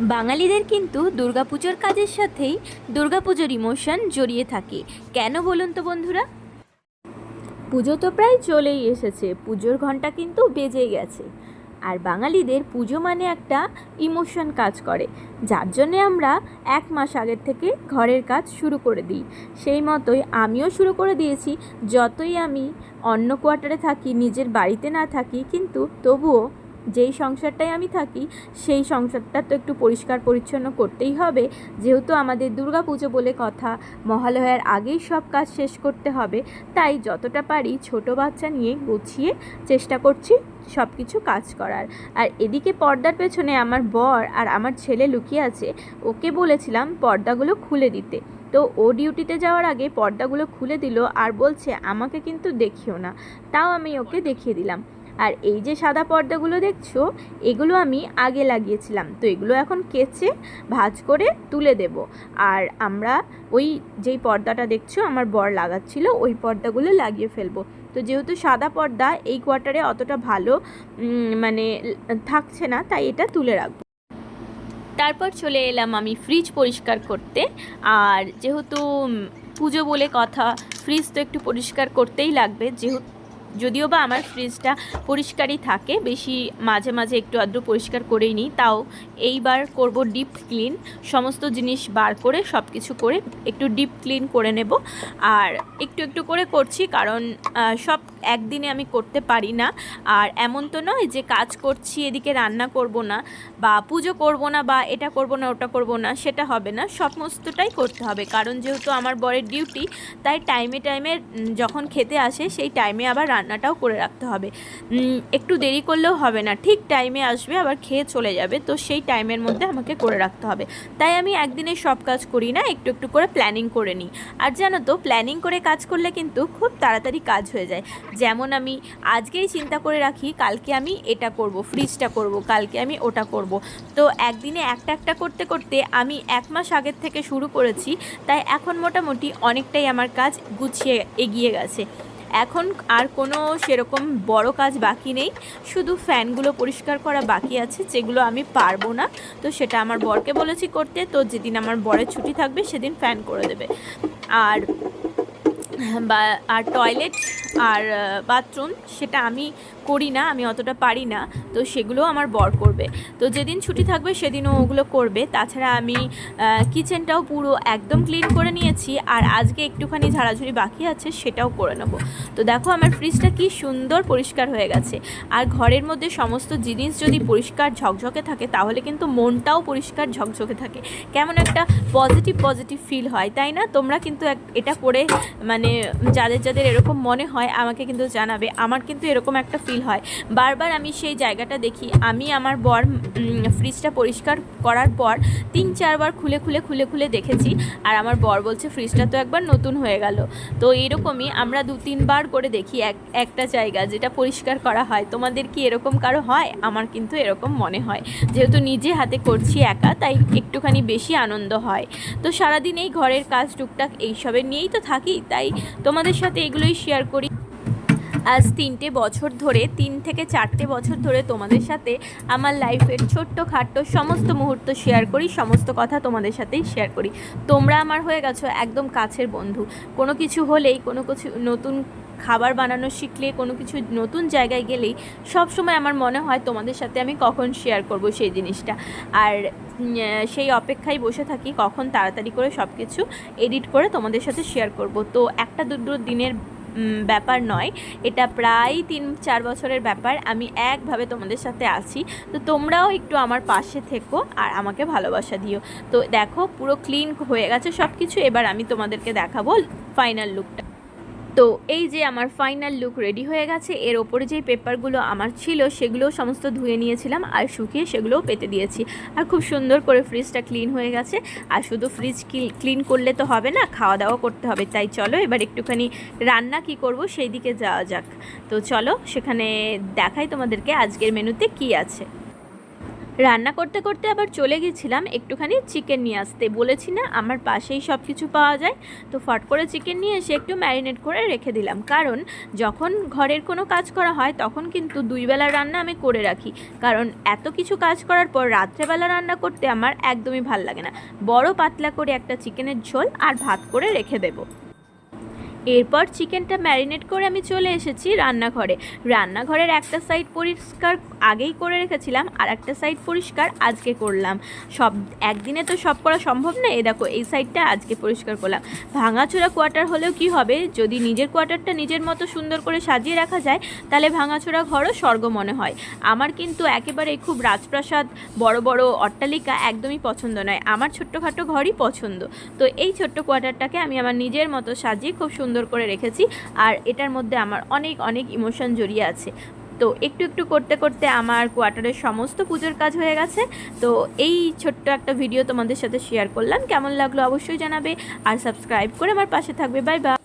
বাঙালিদের কিন্তু দুর্গাপুজোর কাজের সাথেই দুর্গাপুজোর ইমোশন জড়িয়ে থাকে। কেন বলুন তো বন্ধুরা? পুজো তো প্রায় চলেই এসেছে, পুজোর ঘণ্টা কিন্তু বেজে গেছে। আর বাঙালিদের পুজো মানে একটা ইমোশন কাজ করে, যার জন্যে আমরা এক মাস আগের থেকে ঘরের কাজ শুরু করে দিই। সেই মতোই আমিও শুরু করে দিয়েছি, যতই আমি অন্য কোয়ার্টারে থাকি, নিজের বাড়িতে না থাকি, কিন্তু তবুও যেই সংসারটায় আমি থাকি, সেই সংসারটা তো একটু পরিষ্কার পরিচ্ছন্ন করতেই হবে। যেহেতু আমাদের দুর্গা পুজো বলে কথা, মহালয়ার আগেই সব কাজ শেষ করতে হবে। তাই যতটা পারি ছোট বাচ্চা নিয়ে গুছিয়ে চেষ্টা করছি সব কিছু কাজ করার। আর এদিকে পর্দার পেছনে আমার বর আর আমার ছেলে লুকিয়ে আছে, ওকে বলেছিলাম পর্দাগুলো খুলে দিতে। তো ও ডিউটিতে যাওয়ার আগে পর্দাগুলো খুলে দিল আর বলছে, আমাকে কিন্তু দেখিও না। তাও আমি ওকে দেখিয়ে দিলাম। আর এই যে সাদা পর্দাগুলো দেখছ, এগুলো আমি আগে লাগিয়েছিলাম। তো এগুলো এখন কেচে ভাঁজ করে তুলে দেব। আর আমরা ওই যেই পর্দাটা দেখছ, আমার বর লাগাচ্ছিল, ওই পর্দাগুলো লাগিয়ে ফেলব। তো যেহেতু সাদা পর্দা, এই কোয়ার্টারে অতটা ভালো মানে থাকছে না, তাই এটা তুলে রাখব। তারপর চলে এলাম আমি ফ্রিজ পরিষ্কার করতে। আর যেহেতু পুজো বলে কথা ফ্রিজ তো একটু পরিষ্কার করতেই লাগবে। যেহেতু যদিও বা আমার ফ্রিজটা পরিষ্কারই থাকে, বেশি মাঝে মাঝে একটু আদ্র পরিষ্কার করেই নিই, তাও এইবার করব ডিপ ক্লিন সমস্ত জিনিস বার করে সব কিছু করে একটু ডিপ ক্লিন করে নেব। আর একটু একটু করে করছি কারণ সব একদিনে আমি করতে পারি না। আর এমন তো নয় যে কাজ করছি, এদিকে রান্না করব না বা পুজো করব না বা এটা করব না, ওটা করব না, সেটা হবে না। সমস্তটাই করতে হবে, কারণ যেহেতু আমার বরের ডিউটি তাই টাইমে টাইমে যখন খেতে আসে, সেই টাইমে আবার রান্নাটাও করে রাখতে হবে। একটু দেরি করলেও হবে না। ঠিক টাইমে আসবে, আবার খেয়ে চলে যাবে। তো সেই টাইমের মধ্যে আমাকে করে রাখতে হবে। তাই আমি একদিনে সব কাজ করি না, একটু একটু করে প্ল্যানিং করে নিই। আর জানো তো প্ল্যানিং করে কাজ করলে কিন্তু খুব তাড়াতাড়ি কাজ হয়ে যায়। যেমন আমি আজকেই চিন্তা করে রাখি, কালকে আমি এটা করব ফ্রিজটা করব, কালকে আমি ওটা করব। তো একদিনে একটা একটা করতে করতে আমি এক মাস আগের থেকে শুরু করেছি, তাই এখন মোটামুটি অনেকটাই আমার কাজ গুছিয়ে এগিয়ে গেছে। এখন আর কোনো সেরকম বড় কাজ বাকি নেই। শুধু ফ্যানগুলো পরিষ্কার করা বাকি আছে, যেগুলো আমি পারব না। তো সেটা আমার বরকে বলেছি করতে, তো যেদিন আমার বরের ছুটি থাকবে সেদিন ফ্যান করে দেবে। আর, বা, আর টয়লেট আর বাথরুম সেটা আমি করি না, আমি অতটা পারি না, তো সেগুলো আমার বর করবে। তো যেদিন ছুটি থাকবে সেদিনও ওগুলো করবে। তাছাড়া আমি কিচেনটাও পুরো একদম ক্লিন করে নিয়েছি আর আজকে একটুখানি ঝাড়াঝুড়ি বাকি আছে সেটাও করে নেব। তো দেখো আমার ফ্রিজটা কি সুন্দর পরিষ্কার হয়ে গেছে। আর ঘরের মধ্যে সমস্ত জিনিস যদি পরিষ্কার ঝকঝকে থাকে, তাহলে কিন্তু মনটাও পরিষ্কার ঝকঝকে থাকে। কেমন একটা পজিটিভ পজিটিভ ফিল হয়, তাই না? তোমরা কিন্তু এটা করে মানে যাদের যাদের এরকম মনে হয়, আমাকে কিন্তু জানাবে। আমার কিন্তু এরকম একটা ফিল হয়। বারবার আমি সেই জায়গাটা দেখি। আমি আমার বর ফ্রিজটা পরিষ্কার করার পর তিন, চারবার খুলে খুলে খুলে খুলে দেখেছি। আর আমার বর বলছে ফ্রিজটা তো একবার নতুন হয়ে গেল। তো এরকমই আমরা দু, তিনবার করে দেখি এক, একটা জায়গা যেটা পরিষ্কার করা হয়। তোমাদের কি এরকম কারও হয়? আমার কিন্তু এরকম মনে হয়। যেহেতু নিজে হাতে করছি একা, তাই একটুখানি বেশি আনন্দ হয়। তো সারাদিন এই ঘরের কাজ টুকটাক এইসবের নিয়েই তো থাকি। তাই তোমাদের সাথে এগুলোই শেয়ার করি। আজ তিনটে বছর ধরে, তিন থেকে চারটে বছর ধরে তোমাদের সাথে আমার লাইফের ছোট্ট খাট্ট সমস্ত মুহূর্ত শেয়ার করি, সমস্ত কথা তোমাদের সাথেই শেয়ার করি। তোমরা আমার হয়ে গেছো একদম কাছের বন্ধু। কোনো কিছু হলেই, কোনো কিছু নতুন খাবার বানানো শিখলে, কোনো কিছু নতুন জায়গায় গেলেই সব সময় আমার মনে হয় তোমাদের সাথে আমি কখন শেয়ার করব সেই জিনিসটা। আর সেই অপেক্ষায় বসে থাকি, কখন তাড়াতাড়ি করে সব কিছু এডিট করে তোমাদের সাথে শেয়ার করব। তো একটা দুটো দিনের ব্যাপার নয়। এটা প্রায় তিন, চার বছরের ব্যাপার। আমি একভাবে তোমাদের সাথে আছি। তো তোমরাও একটু আমার পাশে থেকো আর আমাকে ভালোবাসা দিও। তো দেখো পুরো ক্লিন হয়ে গেছে। সব কিছু এবার আমি তোমাদেরকে দেখাবো ফাইনাল লুকটা তো এই যে আমার ফাইনাল লুক রেডি হয়ে গেছে, এর ওপরে যেই পেপারগুলো আমার ছিল সেগুলো সমস্ত ধুয়ে নিয়েছিলাম আর শুকিয়ে সেগুলোও পেতে দিয়েছি। আর খুব সুন্দর করে ফ্রিজটা ক্লিন হয়ে গেছে। আর শুধু ফ্রিজ ক্লিন করলে তো হবে না খাওয়া দাওয়া করতে হবে। তাই চলো এবার একটুখানি রান্না কি করব সেই দিকে যাওয়া যাক। তো চলো সেখানে দেখাই তোমাদেরকে আজকের মেনুতে কি আছে। রান্না করতে করতে আবার চলে গেছিলাম একটুখানি চিকেন নিয়ে আসতে। বলেছি, না, আমার পাশেই সব কিছু পাওয়া যায়। তো ফট করে চিকেন নিয়ে এসে একটু ম্যারিনেট করে রেখে দিলাম। কারণ যখন ঘরের কোনো কাজ করা হয়, তখন কিন্তু দুই বেলার রান্না আমি করে রাখি। কারণ এত কিছু কাজ করার পর রাত্রেবেলা রান্না করতে আমার একদমই ভালো লাগে না। বড় পাতলা করে একটা চিকেনের ঝোল আর ভাত করে রেখে দেবো। এরপর চিকেনটা ম্যারিনেট করে আমি চলে এসেছি রান্নাঘরে। রান্নাঘরের একটা সাইড পরিষ্কার আগেই করে রেখেছিলাম, আর একটা সাইড পরিষ্কার আজকে করলাম। সব, একদিনে তো সব করা সম্ভব না? এ দেখো, এই সাইডটা আজকে পরিষ্কার করলাম। ভাঙাচোরা কোয়ার্টার হলেও কি হবে? যদি নিজের কোয়ার্টারটা নিজের মতো সুন্দর করে সাজিয়ে রাখা যায়, তাহলে ভাঙাচোরা ঘরও স্বর্গ মনে হয়। আমার কিন্তু একেবারে খুব রাজপ্রাসাদ, বড় বড় অট্টালিকা একদমই পছন্দ নয়। আমার ছোট্টখাটো ঘরই পছন্দ। তো এই ছোট্ট কোয়ার্টারটাকে আমি আমার নিজের মতো সাজিয়ে খুব সুন্দর করে রেখেছি আর এটার মধ্যে আমার অনেক অনেক ইমোশন জড়িয়ে আছে। তো একটু একটু করতে করতে আমার কোয়ার্টারের সমস্ত পুজোর কাজ হয়ে গেছে। তো এই ছোট্ট একটা ভিডিও তোমাদের সাথে শেয়ার করলাম। কেমন লাগল অবশ্যই জানাবে। আর সাবস্ক্রাইব করে আমার পাশে থাকবে। Bye bye